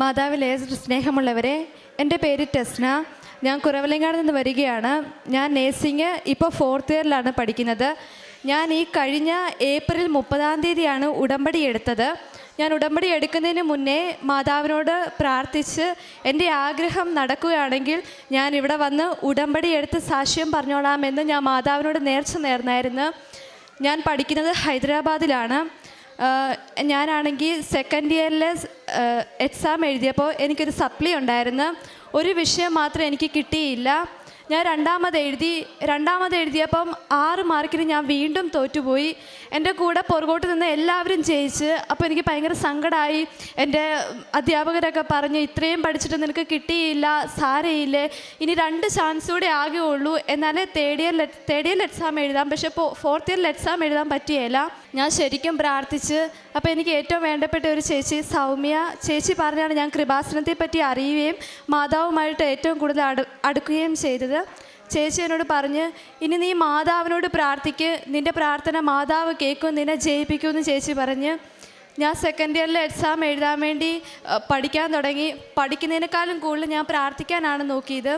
മാതാവിലെ സ്നേഹമുള്ളവരെ എന്റെ പേര് ടെസ്ന. ഞാൻ കുറവലങ്ങാട് നിന്ന് വരികയാണ്. ഞാൻ നേഴ്സിംഗ് ഇപ്പോൾ ഫോർത്ത് ഇയറിലാണ് പഠിക്കുന്നത്. ഞാൻ ഈ കഴിഞ്ഞ ഏപ്രിൽ മുപ്പതാം തീയതിയാണ് ഉടമ്പടി എടുത്തത്. ഞാൻ ഉടമ്പടി എടുക്കുന്നതിന് മുന്നേ മാതാവിനോട് പ്രാർത്ഥിച്ച് എന്റെ ആഗ്രഹം നടക്കുകയാണെങ്കിൽ ഞാൻ ഇവിടെ വന്ന് ഉടമ്പടി എടുത്ത് സാക്ഷ്യം പറഞ്ഞോളാമെന്ന് ഞാൻ മാതാവിനോട് നേർച്ച നേർന്നായിരുന്നു. ഞാൻ പഠിക്കുന്നത് ഹൈദരാബാദിലാണ്. ഞാനാണെങ്കിൽ സെക്കൻഡ് ഇയറിൽ എക്സാം എഴുതിയപ്പോൾ എനിക്കൊരു സപ്ലി ഉണ്ടായിരുന്നു. ഒരു വിഷയം മാത്രം എനിക്ക് കിട്ടിയില്ല. ഞാൻ രണ്ടാമത് എഴുതി രണ്ടാമത് എഴുതിയപ്പം ആറ് മാർക്കിന് ഞാൻ വീണ്ടും തോറ്റുപോയി. എന്റെ കൂടെ പുറകോട്ട് നിന്ന് എല്ലാവരും ജയിച്ച് അപ്പോൾ എനിക്ക് ഭയങ്കര സങ്കടമായി എന്റെ അധ്യാപകരൊക്കെ പറഞ്ഞു ഇത്രയും പഠിച്ചിട്ട് നിനക്ക് കിട്ടിയില്ല സാരയില്ലേ. ഇനി രണ്ട് ചാൻസ് കൂടെ ആകെ ഉള്ളൂ എന്നാലേ തേർഡ് ഇയർ തേർഡ് ഇയറിൽ എക്സാം എഴുതാം. പക്ഷേ ഇപ്പോൾ ഫോർത്ത് ഇയറിൽ എക്സാം എഴുതാൻ പറ്റിയല്ല ഞാൻ ശരിക്കും പ്രാർത്ഥിച്ച് അപ്പോൾ എനിക്ക് ഏറ്റവും വേണ്ടപ്പെട്ട ഒരു ചേച്ചി സൗമ്യ. ചേച്ചി പറഞ്ഞാണ് ഞാൻ കൃപാസനത്തെ പറ്റി അറിയുകയും മാതാവുമായിട്ട് ഏറ്റവും കൂടുതൽ അടുക്കുകയും ചെയ്തത്. ചേച്ചി എന്നോട് പറഞ്ഞ് ഇനി നീ മാതാവിനോട് പ്രാർത്ഥിക്ക് നിന്റെ പ്രാർത്ഥന മാതാവ് കേൾക്കും നിന്നെ ജയിപ്പിക്കുമെന്ന് ചേച്ചി പറഞ്ഞ് ഞാൻ സെക്കൻഡ് ഇയറിൽ എക്സാം എഴുതാൻ വേണ്ടി പഠിക്കാൻ തുടങ്ങി. പഠിക്കുന്നതിനേക്കാളും കൂടുതൽ ഞാൻ പ്രാർത്ഥിക്കാനാണ് നോക്കിയത്.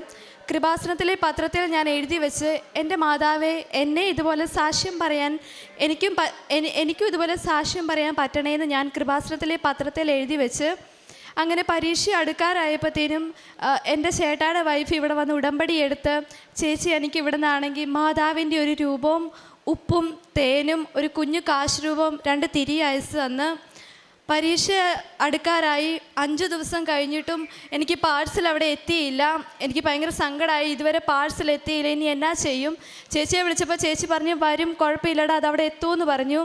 കൃപാസനത്തിലെ പത്രത്തിൽ ഞാൻ എഴുതി വെച്ച് എന്റെ മാതാവെ എന്നെ ഇതുപോലെ സാക്ഷ്യം പറയാൻ എനിക്കും എനിക്കും ഇതുപോലെ സാക്ഷ്യം പറയാൻ പറ്റണേന്ന് ഞാൻ കൃപാസനത്തിലെ പത്രത്തിൽ എഴുതി വെച്ച് അങ്ങനെ പരീക്ഷ അടുക്കാറായപ്പോഴത്തേനും എന്റെ ചേട്ടായുടെ വൈഫ് ഇവിടെ വന്ന് ഉടമ്പടി എടുത്ത് ചേച്ചി എനിക്ക് ഇവിടെ നിന്നാണെങ്കിൽ മാതാവിന്റെ ഒരു രൂപവും ഉപ്പും തേനും ഒരു കുഞ്ഞു കാശ് രൂപവും രണ്ട് തിരി അയച്ച് തന്ന് പരീക്ഷ അടുക്കാറായി അഞ്ച് ദിവസം കഴിഞ്ഞിട്ടും എനിക്ക് പാഴ്സൽ അവിടെ എത്തിയില്ല. എനിക്ക് ഭയങ്കര സങ്കടമായി. ഇതുവരെ പാഴ്സൽ എത്തിയില്ല. ഇനി എന്നാ ചെയ്യും? ചേച്ചിയെ വിളിച്ചപ്പോൾ ചേച്ചി പറഞ്ഞു വരും കുഴപ്പമില്ലടാ അത് അവിടെ എത്തുമെന്ന് പറഞ്ഞു.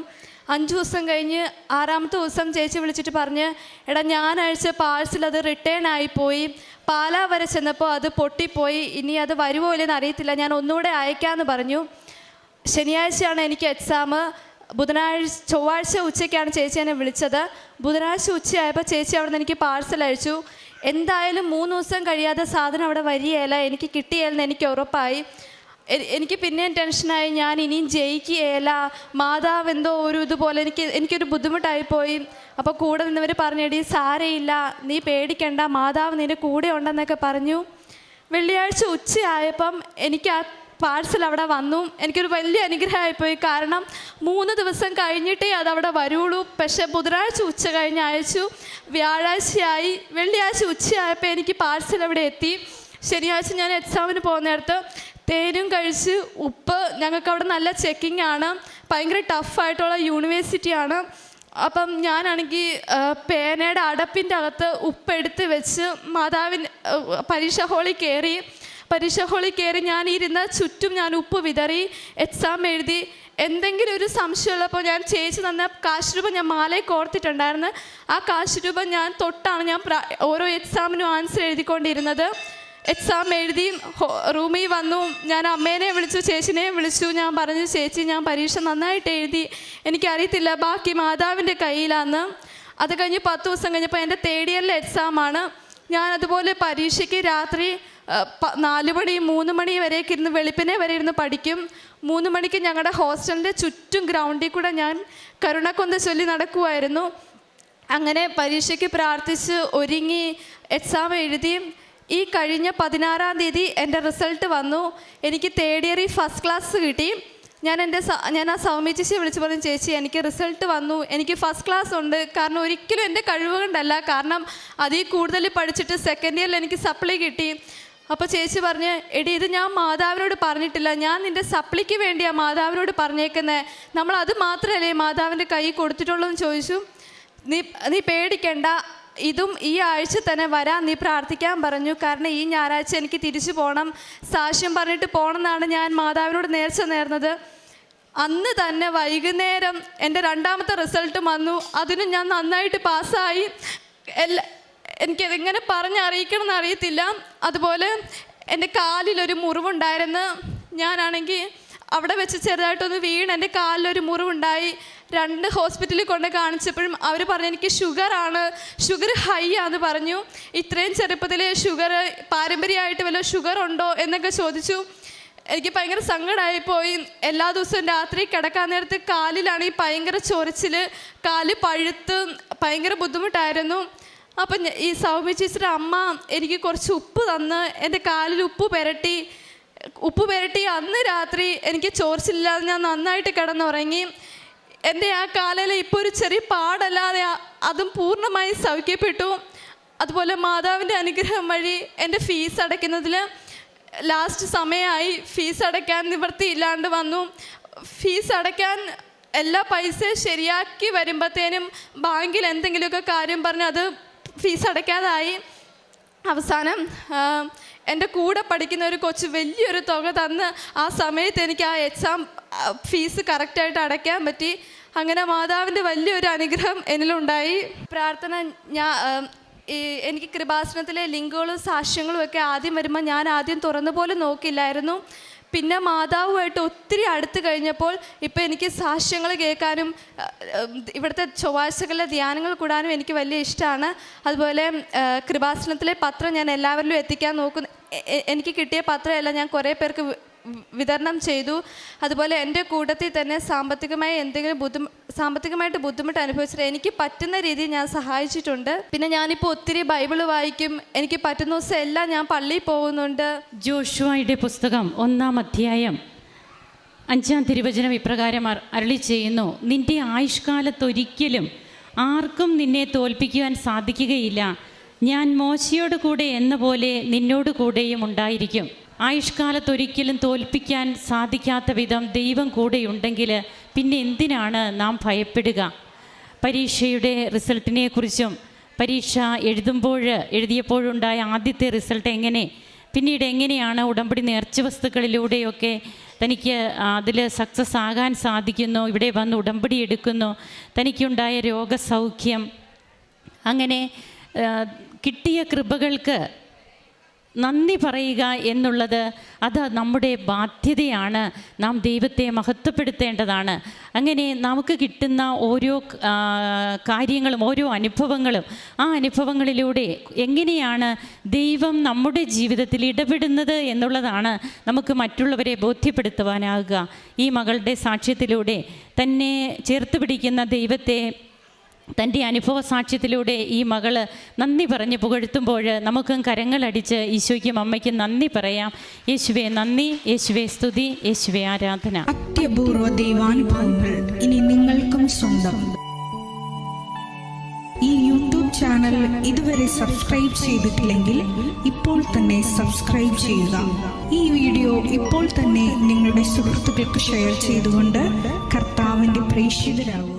അഞ്ച് ദിവസം കഴിഞ്ഞ് ആറാമത്തെ ദിവസം ചേച്ചി വിളിച്ചിട്ട് പറഞ്ഞ് എടാ ഞാൻ അയച്ച പാഴ്സൽ അത് റിട്ടേൺ ആയിപ്പോയി പാലാ വരെ ചെന്നപ്പോൾ അത് പൊട്ടിപ്പോയി. ഇനി അത് വരുമോ ഇല്ലെന്ന് അറിയത്തില്ല. ഞാൻ ഒന്നുകൂടെ അയക്കാമെന്ന് പറഞ്ഞു. ശനിയാഴ്ചയാണ് എനിക്ക് എക്സാം ബുധനാഴ്ച ചൊവ്വാഴ്ച ഉച്ചയ്ക്കാണ് ചേച്ചി എന്നെ വിളിച്ചത്. ബുധനാഴ്ച ഉച്ചയായപ്പോൾ ചേച്ചി അവിടെ നിന്ന് എനിക്ക് പാഴ്സൽ അയച്ചു. എന്തായാലും മൂന്ന് ദിവസം കഴിയാതെ സാധനം അവിടെ വരികയല്ല. എനിക്ക് കിട്ടിയല്ലെന്ന് എനിക്ക് ഉറപ്പായി. എനിക്ക് പിന്നെയും ടെൻഷനായി. ഞാൻ ഇനിയും ജയിക്കുകയല്ല. മാതാവ് എന്തോ ഒരു ഇതുപോലെ എനിക്ക് എനിക്കൊരു ബുദ്ധിമുട്ടായിപ്പോയി. അപ്പോൾ കൂടെ നിന്നവർ പറഞ്ഞെടി സാരയില്ല. നീ പേടിക്കണ്ട. മാതാവ് നിന്റെ കൂടെ ഉണ്ടെന്നൊക്കെ പറഞ്ഞു. വെള്ളിയാഴ്ച ഉച്ചയായപ്പം എനിക്ക് ആ പാഴ്സൽ അവിടെ വന്നു. എനിക്കൊരു വലിയ അനുഗ്രഹമായിപ്പോയി. കാരണം മൂന്ന് ദിവസം കഴിഞ്ഞിട്ടേ അത് അവിടെ വരുള്ളൂ. പക്ഷേ ബുധനാഴ്ച ഉച്ച കഴിഞ്ഞ് അയച്ചു. വ്യാഴാഴ്ചയായി വെള്ളിയാഴ്ച ഉച്ചയായപ്പോൾ എനിക്ക് പാഴ്സൽ അവിടെ എത്തി. ശനിയാഴ്ച ഞാൻ എക്സാമിന് പോകുന്നിടത്ത് തേനും കഴിച്ച് ഉപ്പ്. ഞങ്ങൾക്ക് അവിടെ നല്ല ചെക്കിംഗ് ആണ്. ഭയങ്കര ടഫായിട്ടുള്ള യൂണിവേഴ്സിറ്റിയാണ് അപ്പം ഞാനാണെങ്കിൽ പേനയുടെ അടപ്പിന്റെ അകത്ത് ഉപ്പെടുത്ത് വെച്ച് മാതാവിൻ പരീക്ഷ ഹാളിൽ കയറി. പരീക്ഷ ഹോളിൽ കയറി ഞാൻ ഇരുന്ന ചുറ്റും ഞാൻ ഉപ്പ് വിതറി എക്സാം എഴുതി. എന്തെങ്കിലും ഒരു സംശയമുള്ളപ്പോൾ ഞാൻ ചേച്ചി തന്ന കാശ് രൂപ ഞാൻ മാലയിൽ കോർത്തിട്ടുണ്ടായിരുന്നു ആ കാശ് രൂപ ഞാൻ തൊട്ടാണ് ഞാൻ ഓരോ എക്സാമിനും ആൻസർ എഴുതിക്കൊണ്ടിരുന്നത്. എക്സാം എഴുതി റൂമിൽ വന്നു. ഞാൻ അമ്മേനെ വിളിച്ചു ചേച്ചിനെ വിളിച്ചു. ഞാൻ പറഞ്ഞു ചേച്ചി ഞാൻ പരീക്ഷ നന്നായിട്ട് എഴുതി. എനിക്കറിയത്തില്ല ബാക്കി മാതാവിന്റെ കയ്യിലാന്ന്. അത് കഴിഞ്ഞ് പത്ത് ദിവസം കഴിഞ്ഞപ്പോൾ എന്റെ തേർഡ് ഇയറിലെ എക്സാമാണ്. ഞാൻ അതുപോലെ പരീക്ഷയ്ക്ക് രാത്രി നാല് മണി മൂന്ന് മണി വരെയൊക്കെ ഇരുന്ന് വെളുപ്പിനെ വരെ ഇരുന്ന് പഠിക്കും. മൂന്ന് മണിക്ക് ഞങ്ങളുടെ ഹോസ്റ്റലിന്റെ ചുറ്റും ഗ്രൗണ്ടിൽ കൂടെ ഞാൻ കരുണക്കൊന്ത ചൊല്ലി നടക്കുമായിരുന്നു അങ്ങനെ പരീക്ഷയ്ക്ക് പ്രാർത്ഥിച്ച് ഒരുങ്ങി എക്സാം എഴുതി. ഈ കഴിഞ്ഞ പതിനാറാം തീയതി എന്റെ റിസൾട്ട് വന്നു. എനിക്ക് തേർഡ് ഇയറിൽ ഫസ്റ്റ് ക്ലാസ് കിട്ടി. ഞാൻ എന്റെ ഞാൻ ആ സൗമ്യ ചേച്ചിയെ വിളിച്ച് പറഞ്ഞു ചേച്ചി എനിക്ക് റിസൾട്ട് വന്നു. എനിക്ക് ഫസ്റ്റ് ക്ലാസ് ഉണ്ട്. കാരണം ഒരിക്കലും എന്റെ കഴിവുകൊണ്ടല്ല. കാരണം അതിൽ കൂടുതൽ പഠിച്ചിട്ട് സെക്കൻഡ് ഇയറിൽ എനിക്ക് സപ്ലൈ കിട്ടി. അപ്പോൾ ചേച്ചി പറഞ്ഞ് എടി ഇത് ഞാൻ മാതാവിനോട് പറഞ്ഞിട്ടില്ല. ഞാൻ നിന്റെ സപ്ലിക്ക് വേണ്ടിയാണ് മാതാവിനോട് പറഞ്ഞേക്കുന്നത് നമ്മൾ അത് മാത്രമല്ലേ മാതാവിന്റെ കൈ കൊടുത്തിട്ടുള്ളൂ എന്ന് ചോദിച്ചു. നീ നീ പേടിക്കണ്ട. ഇതും ഈ ആഴ്ച തന്നെ വരാൻ നീ പ്രാർത്ഥിക്കാൻ പറഞ്ഞു. കാരണം ഈ ഞായറാഴ്ച എനിക്ക് തിരിച്ചു പോകണം സാക്ഷ്യം പറഞ്ഞിട്ട് പോകണമെന്നാണ് ഞാൻ മാതാവിനോട് നേർച്ച നേർന്നത്. അന്ന് തന്നെ വൈകുന്നേരം എന്റെ രണ്ടാമത്തെ റിസൾട്ട് വന്നു. അതിനും ഞാൻ നന്നായിട്ട് പാസ്സായി. എല്ലാ എനിക്കതെങ്ങനെ പറഞ്ഞറിയിക്കണം എന്ന് അറിയത്തില്ല. അതുപോലെ എന്റെ കാലിലൊരു മുറിവുണ്ടായിരുന്നു. ഞാനാണെങ്കിൽ അവിടെ വെച്ച് ചെറുതായിട്ടൊന്ന് വീണ് എന്റെ കാലിലൊരു മുറിവുണ്ടായി. രണ്ട് ഹോസ്പിറ്റലിൽ കൊണ്ട് കാണിച്ചപ്പോഴും അവർ പറഞ്ഞു എനിക്ക് ഷുഗറാണ്. ഷുഗർ ഹൈ ആണെന്ന് പറഞ്ഞു. ഇത്രയും ചെറുപ്പത്തിൽ ഷുഗർ പാരമ്പര്യമായിട്ട് വല്ല ഷുഗർ ഉണ്ടോ എന്നൊക്കെ ചോദിച്ചു. എനിക്ക് ഭയങ്കര സങ്കടമായി പോയി എല്ലാ ദിവസവും രാത്രി കിടക്കാൻ നേരത്ത് കാലിലാണെങ്കിൽ ഭയങ്കര ചൊറിച്ചിൽ കാൽ പഴുത്ത് ഭയങ്കര ബുദ്ധിമുട്ടായിരുന്നു. അപ്പം ഈ സൗമ്യ ചേച്ചിയുടെ അമ്മ എനിക്ക് കുറച്ച് ഉപ്പ് തന്ന് എന്റെ കാലിൽ ഉപ്പ് പുരട്ടി. ഉപ്പ് പുരട്ടി അന്ന് രാത്രി എനിക്ക് ചോർച്ചില്ലാതെ ഞാൻ നന്നായിട്ട് കിടന്നുറങ്ങി. എന്റെ ആ കാലിൽ ഇപ്പോൾ ഒരു ചെറിയ പാടല്ലാതെ അതും പൂർണമായി സൗഖ്യപ്പെട്ടു. അതുപോലെ മാതാവിന്റെ അനുഗ്രഹം വഴി എന്റെ ഫീസ് അടയ്ക്കുന്നതിൽ ലാസ്റ്റ് സമയമായി ഫീസ് അടയ്ക്കാൻ നിവൃത്തിയില്ലാണ്ട് വന്നു. ഫീസ് അടയ്ക്കാൻ എല്ലാ പൈസയും ശരിയാക്കി വരുമ്പോഴത്തേനും ബാങ്കിൽ എന്തെങ്കിലുമൊക്കെ കാര്യം പറഞ്ഞ് അത് ഫീസ് അടയ്ക്കാതായി. അവസാനം എന്റെ കൂടെ പഠിക്കുന്ന ഒരു കൊച്ച് വലിയൊരു തുക തന്ന് ആ സമയത്ത് എനിക്ക് ആ എക്സാം ഫീസ് കറക്റ്റായിട്ട് അടയ്ക്കാൻ പറ്റി. അങ്ങനെ മാതാവിന്റെ വലിയൊരു അനുഗ്രഹം എന്നിലുണ്ടായി. പ്രാർത്ഥന ഞാൻ എനിക്ക് കൃപാസനത്തിലെ ലിങ്കുകളും സാക്ഷ്യങ്ങളും ഒക്കെ ആദ്യം വരുമ്പോൾ ഞാൻ ആദ്യം തുറന്നു പോലും നോക്കില്ലായിരുന്നു പിന്നെ മാതാവുമായിട്ട് ഒത്തിരി അടുത്ത് കഴിഞ്ഞപ്പോൾ ഇപ്പം എനിക്ക് സാക്ഷ്യങ്ങൾ കേൾക്കാനും ഇവിടുത്തെ ചൊവ്വാഴ്ചകളിലെ ധ്യാനങ്ങൾ കൂടാനും എനിക്ക് വലിയ ഇഷ്ടമാണ്. അതുപോലെ കൃപാസനത്തിലെ പത്രം ഞാൻ എല്ലാവരിലും എത്തിക്കാൻ നോക്കുന്നു. എനിക്ക് കിട്ടിയ പത്രമല്ല ഞാൻ കുറേ പേർക്ക് വിതരണം ചെയ്തു. അതുപോലെ എന്റെ കൂട്ടത്തിൽ തന്നെ സാമ്പത്തികമായി എന്തെങ്കിലും ബുദ്ധി സാമ്പത്തികമായിട്ട് ബുദ്ധിമുട്ട് അനുഭവിച്ചിട്ട് എനിക്ക് പറ്റുന്ന രീതിയിൽ ഞാൻ സഹായിച്ചിട്ടുണ്ട്. പിന്നെ ഞാനിപ്പോൾ ഒത്തിരി ബൈബിൾ വായിക്കും. എനിക്ക് പറ്റുന്ന ദിവസം എല്ലാം ഞാൻ പള്ളിയിൽ പോകുന്നുണ്ട്. ജോഷുവായിയുടെ പുസ്തകം ഒന്നാം അധ്യായം അഞ്ചാം തിരുവചനം ഇപ്രകാരം അരളി ചെയ്യുന്നു. നിന്റെ ആയുഷ്കാലത്തൊരിക്കലും ആർക്കും നിന്നെ തോൽപ്പിക്കുവാൻ സാധിക്കുകയില്ല. ഞാൻ മോശയോട് കൂടെ എന്ന പോലെ നിന്നോട് കൂടെയും ഉണ്ടായിരിക്കും. ആയുഷ്കാലത്തൊരിക്കലും തോൽപ്പിക്കാൻ സാധിക്കാത്ത വിധം ദൈവം കൂടെയുണ്ടെങ്കിൽ പിന്നെ എന്തിനാണ് നാം ഭയപ്പെടുക? പരീക്ഷയുടെ റിസൾട്ടിനെക്കുറിച്ചും പരീക്ഷ എഴുതുമ്പോൾ എഴുതിയപ്പോഴുണ്ടായ ആദ്യത്തെ റിസൾട്ട് എങ്ങനെ? പിന്നീട് എങ്ങനെയാണ് ഉടമ്പടി നേർച്ച വസ്തുക്കളിലൂടെയൊക്കെ തനിക്ക് അതിൽ സക്സസ് ആകാൻ സാധിക്കുന്നു? ഇവിടെ വന്ന് ഉടമ്പടി എടുക്കുന്നു. തനിക്കുണ്ടായ രോഗസൗഖ്യം. അങ്ങനെ കിട്ടിയ കൃപകൾക്ക് നന്ദി പറയുക എന്നുള്ളത് അത് നമ്മുടെ ബാധ്യതയാണ്. നാം ദൈവത്തെ മഹത്വപ്പെടുത്തേണ്ടതാണ്. അങ്ങനെ നമുക്ക് കിട്ടുന്ന ഓരോ കാര്യങ്ങളും ഓരോ അനുഭവങ്ങളും ആ അനുഭവങ്ങളിലൂടെ എങ്ങനെയാണ് ദൈവം നമ്മുടെ ജീവിതത്തിൽ ഇടപെടുന്നത് എന്നുള്ളതാണ് നമുക്ക് മറ്റുള്ളവരെ ബോധ്യപ്പെടുത്തുവാനാകുക. ഈ മകളുടെ സാക്ഷ്യത്തിലൂടെ തന്നെ ചേർത്ത് പിടിക്കുന്ന ദൈവത്തെ തന്റെ അനുഭവ സാക്ഷ്യത്തിലൂടെ ഈ മകൾ നന്ദി പറഞ്ഞ് പുകഴ്ത്തുമ്പോൾ നമുക്കും കരങ്ങളടിച്ച് ഈശോയ്ക്കും അമ്മയ്ക്കും നന്ദി പറയാം. യേശുവെ നന്ദി യേശുവെ സ്തുതി യേശുവെ ആരാധന. അത്യപൂർവ ദൈവാനുഭവങ്ങൾ ഇനി നിങ്ങൾക്കും സ്വന്തം. ഈ യൂട്യൂബ് ചാനൽ ഇതുവരെ സബ്സ്ക്രൈബ് ചെയ്തിട്ടില്ലെങ്കിൽ ഇപ്പോൾ തന്നെ സബ്സ്ക്രൈബ് ചെയ്യുക. ഈ വീഡിയോ ഇപ്പോൾ തന്നെ നിങ്ങളുടെ സുഹൃത്തുക്കൾക്ക് ഷെയർ ചെയ്തുകൊണ്ട് കർത്താവിന്റെ പ്രേക്ഷിതരാകുക.